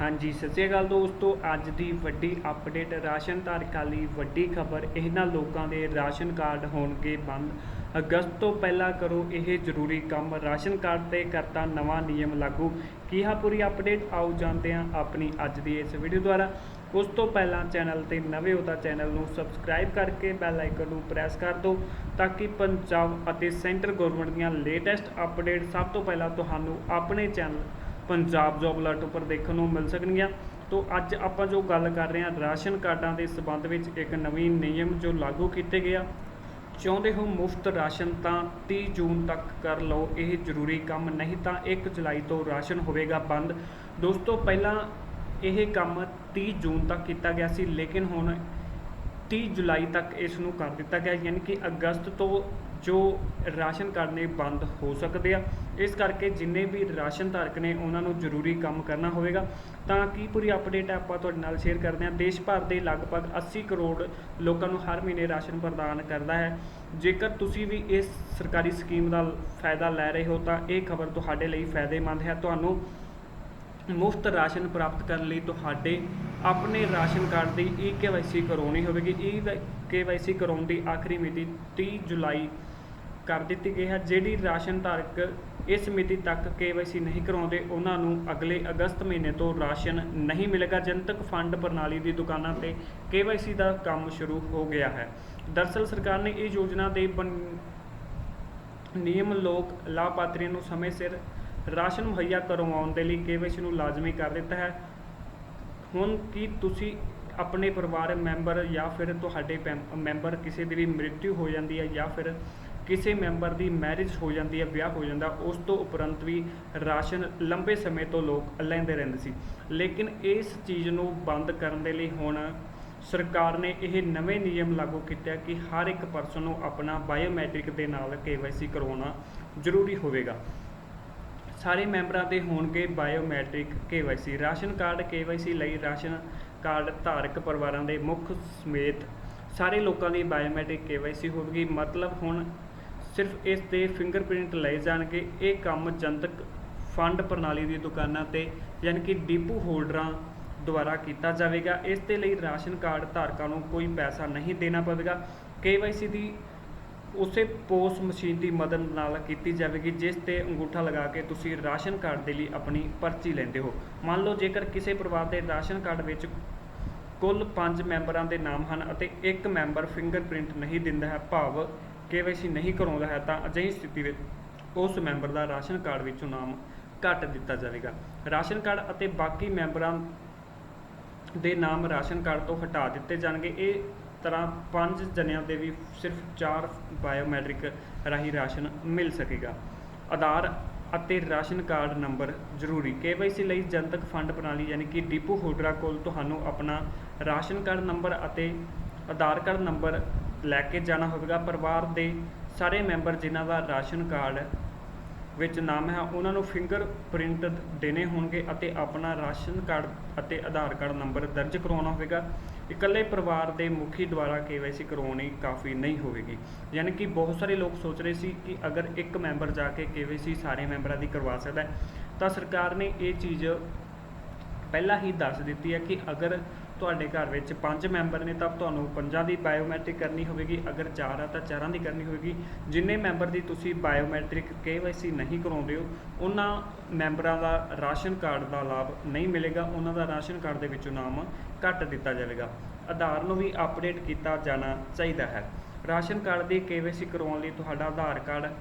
ਹਾਂਜੀ, ਸਤਿ ਸ਼੍ਰੀ ਅਕਾਲ ਦੋਸਤੋ। ਅੱਜ ਦੀ ਵੱਡੀ ਅਪਡੇਟ ਰਾਸ਼ਨ ਧਾਰਕਾਂ ਲਈ ਵੱਡੀ ਖਬਰ। ਇਹਨਾਂ ਲੋਕਾਂ ਦੇ ਰਾਸ਼ਨ ਕਾਰਡ ਹੋਣਗੇ ਬੰਦ। ਅਗਸਤ ਤੋਂ ਪਹਿਲਾਂ ਕਰੋ ਇਹ ਜ਼ਰੂਰੀ ਕੰਮ। ਰਾਸ਼ਨ ਕਾਰਡ ਤੇ ਕਰਤਾ ਨਵਾਂ ਨਿਯਮ ਲਾਗੂ। ਕੀ ਹੈ ਪੂਰੀ ਅਪਡੇਟ ਆਓ ਜਾਣਦੇ ਹਾਂ ਆਪਣੀ ਅੱਜ ਦੀ ਇਸ ਵੀਡੀਓ ਦੁਆਰਾ। ਉਸ ਤੋਂ ਪਹਿਲਾਂ ਚੈਨਲ ਤੇ ਨਵੇਂ ਹੋ ਤਾਂ ਚੈਨਲ ਨੂੰ ਸਬਸਕ੍ਰਾਈਬ ਕਰਕੇ ਬੈਲ ਆਈਕਨ ਨੂੰ ਪ੍ਰੈਸ ਕਰ ਦਿਓ, ਤਾਂ ਕਿ ਪੰਜਾਬ ਅਤੇ ਸੈਂਟਰ ਗਵਰਨਮੈਂਟ ਦੀਆਂ ਲੇਟੈਸਟ ਅਪਡੇਟ ਸਭ ਤੋਂ ਪਹਿਲਾਂ ਤੁਹਾਨੂੰ ਆਪਣੇ ਚੈਨਲ ਪੰਜਾਬ ਜੋਬ ਅਲਰਟ ਉੱਪਰ ਦੇਖਣ ਨੂੰ ਮਿਲ ਸਕਣਗੀਆਂ। ਤੋਂ ਅੱਜ ਆਪਾਂ ਜੋ ਗੱਲ ਕਰ ਰਹੇ ਹਾਂ, ਰਾਸ਼ਨ ਕਾਰਡਾਂ ਦੇ ਸਬੰਧ ਵਿੱਚ ਇੱਕ ਨਵੀਂ ਨਿਯਮ ਜੋ ਲਾਗੂ ਕੀਤੇ ਗਿਆ ਚਾਹੁੰਦੇ ਹੋ ਮੁਫਤ ਰਾਸ਼ਨ ਤਾਂ 30 ਜੂਨ ਤੱਕ ਕਰ ਲਓ, ਇਹ ਜ਼ਰੂਰੀ ਕੰਮ ਨਹੀਂ ਤਾਂ 1 ਜੁਲਾਈ ਤੋਂ ਰਾਸ਼ਨ ਹੋਵੇਗਾ ਬੰਦ। ਦੋਸਤੋ, ਪਹਿਲਾਂ ਇਹ ਕੰਮ 30 ਜੂਨ ਤੱਕ ਕੀਤਾ ਗਿਆ ਸੀ, ਲੇਕਿਨ ਹੁਣ 30 ਜੁਲਾਈ ਤੱਕ ਇਸ ਨੂੰ ਕਰ ਦਿੱਤਾ ਗਿਆ, ਯਾਨੀ ਕਿ ਅਗਸਤ ਤੋਂ ਜੋ ਰਾਸ਼ਨ ਕਾਰਡ ਨੇ ਬੰਦ ਹੋ ਸਕਦੇ ਆ। ਇਸ ਕਰਕੇ ਜਿੰਨੇ ਵੀ ਰਾਸ਼ਨ ਧਾਰਕ ਨੇ, ਉਹਨਾਂ ਨੂੰ ਜ਼ਰੂਰੀ ਕੰਮ ਕਰਨਾ ਹੋਵੇਗਾ। ਤਾਂ ਕੀ ਪੂਰੀ ਅਪਡੇਟ ਆਪਾਂ ਤੁਹਾਡੇ ਨਾਲ ਸ਼ੇਅਰ ਕਰਦੇ ਹਾਂ। ਦੇਸ਼ ਭਰ ਦੇ ਲਗਭਗ 80 ਕਰੋੜ ਲੋਕਾਂ ਨੂੰ ਹਰ ਮਹੀਨੇ ਰਾਸ਼ਨ ਪ੍ਰਦਾਨ ਕਰਦਾ ਹੈ। ਜੇਕਰ ਤੁਸੀਂ ਵੀ ਇਸ ਸਰਕਾਰੀ ਸਕੀਮ ਦਾ ਫਾਇਦਾ ਲੈ ਰਹੇ ਹੋ, ਤਾਂ ਇਹ ਖਬਰ ਤੁਹਾਡੇ ਲਈ ਫਾਇਦੇਮੰਦ ਹੈ। ਤੁਹਾਨੂੰ ਮੁਫਤ ਰਾਸ਼ਨ ਪ੍ਰਾਪਤ ਕਰਨ ਲਈ ਤੁਹਾਡੇ ਆਪਣੇ ਰਾਸ਼ਨ ਕਾਰਡ ਦੀ ਈ ਕੇਵਾਈਸੀ ਕਰਾਉਣੀ ਹੋਵੇਗੀ। ਈ ਕੇਵਾਈਸੀ ਕਰਾਉਣ ਦੀ ਆਖਰੀ ਮਿਤੀ 30 ਜੁਲਾਈ ਕਰ ਦਿੱਤੀ ਗਈ ਹੈ, ਜਿਹੜੀ ਰਾਸ਼ਨ ਧਾਰਕ ਇਸ ਮਿਤੀ ਤੱਕ ਕੇਵਾਈਸੀ ਨਹੀਂ ਕਰਾਉਂਦੇ, ਉਹਨਾਂ ਨੂੰ ਅਗਲੇ ਅਗਸਤ ਮਹੀਨੇ ਤੋਂ ਰਾਸ਼ਨ ਨਹੀਂ ਮਿਲੇਗਾ। ਜਨਤਕ ਫੰਡ ਪ੍ਰਣਾਲੀ ਦੀ ਦੁਕਾਨਾਂ ਤੇ ਕੇਵਾਈਸੀ ਦਾ ਕੰਮ ਸ਼ੁਰੂ ਹੋ ਗਿਆ ਹੈ। ਦਰਅਸਲ ਸਰਕਾਰ ਨੇ ਇਹ ਯੋਜਨਾ ਦੇ ਨਿਯਮ ਲੋਕ ਲਾਭਪਾਤਰੀਆਂ ਨੂੰ ਸਮੇਂ ਸਿਰ ਰਾਸ਼ਨ ਮੁਹੱਈਆ ਕਰਵਾਉਣ ਦੇ ਲਈ ਕੇਵਾਈਸੀ ਨੂੰ ਲਾਜ਼ਮੀ ਕਰ ਦਿੱਤਾ ਹੈ। ਹੁਣ ਕੀ ਤੁਸੀਂ ਆਪਣੇ ਪਰਿਵਾਰ ਮੈਂਬਰ ਜਾਂ ਫਿਰ ਤੁਹਾਡੇ ਪੈਮ- ਮੈਂਬਰ ਕਿਸੇ ਦੀ ਵੀ ਮ੍ਰਿਤਿੂ ਹੋ ਜਾਂਦੀ ਹੈ ਜਾਂ ਫਿਰ ਕਿਸੇ ਮੈਂਬਰ ਦੀ ਮੈਰਿਜ ਹੋ ਜਾਂਦੀ ਹੈ, ਵਿਆਹ ਹੋ ਜਾਂਦਾ, ਉਸ ਤੋਂ ਉਪਰੰਤ ਵੀ ਰਾਸ਼ਨ ਲੰਬੇ ਸਮੇਂ ਤੋਂ ਲੋਕ ਲੈਂਦੇ ਰਹਿੰਦੇ ਸੀ। ਲੇਕਿਨ ਇਸ ਚੀਜ਼ ਨੂੰ ਬੰਦ ਕਰਨ ਦੇ ਲਈ ਹੁਣ ਸਰਕਾਰ ਨੇ ਇਹ ਨਵੇਂ ਨਿਯਮ ਲਾਗੂ ਕੀਤੇ ਕਿ ਹਰ ਇੱਕ ਪਰਸਨ ਨੂੰ ਆਪਣਾ ਬਾਇਓਮੈਟ੍ਰਿਕ ਦੇ ਨਾਲ ਕੇਵਾਈਸੀ ਕਰਵਾਉਣਾ ਜ਼ਰੂਰੀ ਹੋਵੇਗਾ। ਸਾਰੇ ਮੈਂਬਰਾਂ ਦੇ ਹੋਣਗੇ biometric KYC ration card KYC ਲਈ ਰਾਸ਼ਨ ਕਾਰਡ ਧਾਰਕ ਪਰਿਵਾਰਾਂ ਦੇ ਮੁੱਖ ਸਮੇਤ ਸਾਰੇ ਲੋਕਾਂ ਦੀ ਬਾਇਓਮੈਟ੍ਰਿਕ ਕੇਵਾਈਸੀ ਹੋਵੇਗੀ। ਮਤਲਬ ਹੁਣ ਸਿਰਫ ਇਸ ਦੇ ਫਿੰਗਰਪ੍ਰਿੰਟ ਲਏ ਜਾਣਗੇ। ਇਹ ਕੰਮ ਜਨਤਕ ਫੰਡ ਪ੍ਰਣਾਲੀ ਦੀ ਦੁਕਾਨਾਂ ਤੇ ਯਾਨੀ ਕਿ ਡੀਪੂ ਹੋਲਡਰਾਂ ਦੁਆਰਾ ਕੀਤਾ ਜਾਵੇਗਾ। ਇਸ ਦੇ ਲਈ ਰਾਸ਼ਨ ਕਾਰਡ ਧਾਰਕਾਂ ਨੂੰ ਕੋਈ ਪੈਸਾ ਨਹੀਂ ਦੇਣਾ ਪਵੇਗਾ। ਕੇਵਾਈਸੀ ਦੀ ਉਸੇ ਪੋਸ ਮਸ਼ੀਨ ਦੀ ਮਦਦ ਨਾਲ ਕੀਤੀ ਜਾਵੇਗੀ, ਜਿਸ ਤੇ ਅੰਗੂਠਾ ਲਗਾ ਕੇ ਤੁਸੀਂ ਰਾਸ਼ਨ ਕਾਰਡ ਦੇ ਲਈ ਆਪਣੀ ਪਰਚੀ ਲੈਂਦੇ ਹੋ। ਮੰਨ ਲਓ ਜੇਕਰ ਕਿਸੇ ਪਰਿਵਾਰ ਦੇ ਰਾਸ਼ਨ ਕਾਰਡ ਵਿੱਚ ਕੁੱਲ 5 ਮੈਂਬਰਾਂ ਦੇ ਨਾਮ ਹਨ ਅਤੇ ਇੱਕ ਮੈਂਬਰ ਫਿੰਗਰਪ੍ਰਿੰਟ ਨਹੀਂ ਦਿੰਦਾ ਹੈ, ਭਾਵ ਕੇਵਾਈਸੀ ਨਹੀਂ ਕਰਾਉਂਦਾ ਹੈ ਤਾਂ ਅਜਿਹੀ ਸਥਿਤੀ ਵਿੱਚ ਉਸ ਮੈਂਬਰ ਦਾ ਰਾਸ਼ਨ ਕਾਰਡ ਵਿੱਚੋਂ ਨਾਮ ਕੱਟ ਦਿੱਤਾ ਜਾਵੇਗਾ। ਰਾਸ਼ਨ ਕਾਰਡ ਅਤੇ ਬਾਕੀ ਮੈਂਬਰਾਂ ਦੇ ਨਾਮ ਰਾਸ਼ਨ ਕਾਰਡ ਤੋਂ ਹਟਾ ਦਿੱਤੇ ਜਾਣਗੇ। ਇਹ ਤਰ੍ਹਾਂ ਪੰਜ ਜਣਿਆਂ ਦੇ ਵੀ ਸਿਰਫ ਚਾਰ ਬਾਇਓਮੈਟ੍ਰਿਕ ਰਾਹੀਂ ਰਾਸ਼ਨ ਮਿਲ ਸਕੇਗਾ। ਆਧਾਰ ਅਤੇ ਰਾਸ਼ਨ ਕਾਰਡ ਨੰਬਰ ਜ਼ਰੂਰੀ। ਕੇਵਾਈਸੀ ਲਈ ਜਨਤਕ ਫੰਡ ਪ੍ਰਣਾਲੀ ਯਾਨੀ ਕਿ ਡਿਪੂ ਹੋਲਡਰਾਂ ਕੋਲ ਤੁਹਾਨੂੰ ਆਪਣਾ ਰਾਸ਼ਨ ਕਾਰਡ ਨੰਬਰ ਅਤੇ ਆਧਾਰ ਕਾਰਡ ਨੰਬਰ ਲੈ ਕੇ ਜਾਣਾ ਹੋਵੇਗਾ। ਪਰਿਵਾਰ ਦੇ ਸਾਰੇ ਮੈਂਬਰ ਜਿਨ੍ਹਾਂ ਦਾ ਰਾਸ਼ਨ ਕਾਰਡ ਵਿੱਚ ਨਾਮ ਹੈ, ਉਹਨਾਂ ਨੂੰ ਫਿੰਗਰ ਪ੍ਰਿੰਟ ਦੇਣੇ ਹੋਣਗੇ ਅਤੇ ਆਪਣਾ ਰਾਸ਼ਨ ਕਾਰਡ ਅਤੇ ਆਧਾਰ ਕਾਰਡ ਨੰਬਰ ਦਰਜ ਕਰਵਾਉਣਾ ਹੋਵੇਗਾ। ਇਕੱਲੇ ਪਰਿਵਾਰ ਦੇ ਮੁਖੀ ਦੁਆਰਾ ਕੇਵਾਈਸੀ ਕਰਵਾਉਣੀ ਕਾਫੀ ਨਹੀਂ ਹੋਵੇਗੀ। ਯਾਨੀ ਕਿ ਬਹੁਤ ਸਾਰੇ ਲੋਕ ਸੋਚ ਰਹੇ ਸੀ ਕਿ ਅਗਰ ਇੱਕ ਮੈਂਬਰ ਜਾ ਕੇ ਕੇਵਾਈਸੀ ਸਾਰੇ ਮੈਂਬਰਾਂ ਦੀ ਕਰਵਾ ਸਕਦਾ ਤਾਂ ਸਰਕਾਰ ਨੇ ਇਹ ਚੀਜ਼ ਪਹਿਲਾਂ ਹੀ ਦੱਸ ਦਿੱਤੀ ਹੈ ਕਿ ਅਗਰ ਤੁਹਾਡੇ ਘਰ ਵਿੱਚ ਪੰਜ ਮੈਂਬਰ ਨੇ ਤਾਂ ਤੁਹਾਨੂੰ ਪੰਜਾਂ ਦੀ ਬਾਇਓਮੈਟ੍ਰਿਕ ਕਰਨੀ ਹੋਵੇਗੀ, ਅਗਰ ਚਾਰ ਆ ਤਾਂ ਚਾਰਾਂ ਦੀ ਕਰਨੀ ਹੋਵੇਗੀ। ਜਿੰਨੇ ਮੈਂਬਰ ਦੀ ਤੁਸੀਂ ਬਾਇਓਮੈਟ੍ਰਿਕ ਕੇਵਾਈਸੀ ਨਹੀਂ ਕਰਾਉਂਦੇ ਹੋ, ਉਹਨਾਂ ਮੈਂਬਰਾਂ ਦਾ ਰਾਸ਼ਨ ਕਾਰਡ ਦਾ ਲਾਭ ਨਹੀਂ ਮਿਲੇਗਾ, ਉਹਨਾਂ ਦਾ ਰਾਸ਼ਨ ਕਾਰਡ ਦੇ ਵਿੱਚੋਂ ਨਾਮ ਕੱਟ ਦਿੱਤਾ ਜਾਵੇਗਾ। ਆਧਾਰ ਨੂੰ ਵੀ ਅਪਡੇਟ ਕੀਤਾ ਜਾਣਾ ਚਾਹੀਦਾ ਹੈ। ਰਾਸ਼ਨ ਕਾਰਡ ਦੀ ਕੇਵਾਈਸੀ ਕਰਵਾਉਣ ਲਈ ਤੁਹਾਡਾ ਆਧਾਰ ਕਾਰਡ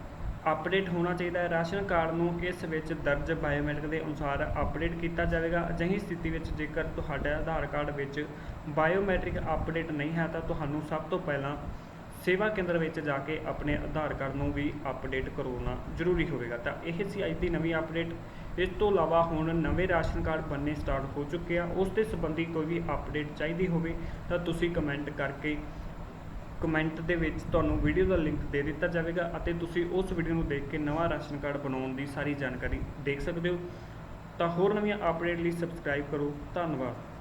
ਅਪਡੇਟ ਹੋਣਾ ਚਾਹੀਦਾ ਹੈ। ਰਾਸ਼ਨ ਕਾਰਡ ਨੂੰ ਇਸ ਵਿੱਚ ਦਰਜ ਬਾਇਓਮੈਟ੍ਰਿਕ ਦੇ ਅਨੁਸਾਰ ਅਪਡੇਟ ਕੀਤਾ ਜਾਵੇਗਾ। ਅਜਿਹੀ ਸਥਿਤੀ ਵਿੱਚ ਜੇਕਰ ਤੁਹਾਡਾ ਆਧਾਰ ਕਾਰਡ ਵਿੱਚ ਬਾਇਓਮੈਟ੍ਰਿਕ ਅਪਡੇਟ ਨਹੀਂ ਹੈ, ਤਾਂ ਤੁਹਾਨੂੰ ਸਭ ਤੋਂ ਪਹਿਲਾਂ ਸੇਵਾ ਕੇਂਦਰ ਵਿੱਚ ਜਾ ਕੇ ਆਪਣੇ ਆਧਾਰ ਕਾਰਡ ਨੂੰ ਵੀ ਅਪਡੇਟ ਕਰਵਾਉਣਾ ਜ਼ਰੂਰੀ ਹੋਵੇਗਾ। ਤਾਂ ਇਹ ਸੀ ਅੱਜ ਦੀ ਨਵੀਂ ਅਪਡੇਟ। ਇਸ ਤੋਂ ਇਲਾਵਾ ਹੁਣ ਨਵੇਂ ਰਾਸ਼ਨ ਕਾਰਡ ਬਣਨੇ ਸਟਾਰਟ ਹੋ ਚੁੱਕੇ ਆ। ਉਸ ਦੇ ਸੰਬੰਧੀ ਕੋਈ ਵੀ ਅਪਡੇਟ ਚਾਹੀਦੀ ਹੋਵੇ, ਤਾਂ ਤੁਸੀਂ ਕਮੈਂਟ ਕਰਕੇ ਕਮੈਂਟ ਦੇ ਵਿੱਚ ਤੁਹਾਨੂੰ ਵੀਡੀਓ ਦਾ ਲਿੰਕ ਦੇ ਦਿੱਤਾ ਜਾਵੇਗਾ ਅਤੇ ਤੁਸੀਂ ਉਸ ਵੀਡੀਓ ਨੂੰ ਦੇਖ ਕੇ ਨਵਾਂ ਰਾਸ਼ਨ ਕਾਰਡ ਬਣਾਉਣ ਦੀ ਸਾਰੀ ਜਾਣਕਾਰੀ ਦੇਖ ਸਕਦੇ ਹੋ। ਤਾਂ ਹੋਰ ਨਵੀਆਂ ਅਪਡੇਟ ਲਈ ਸਬਸਕ੍ਰਾਈਬ ਕਰੋ। ਧੰਨਵਾਦ।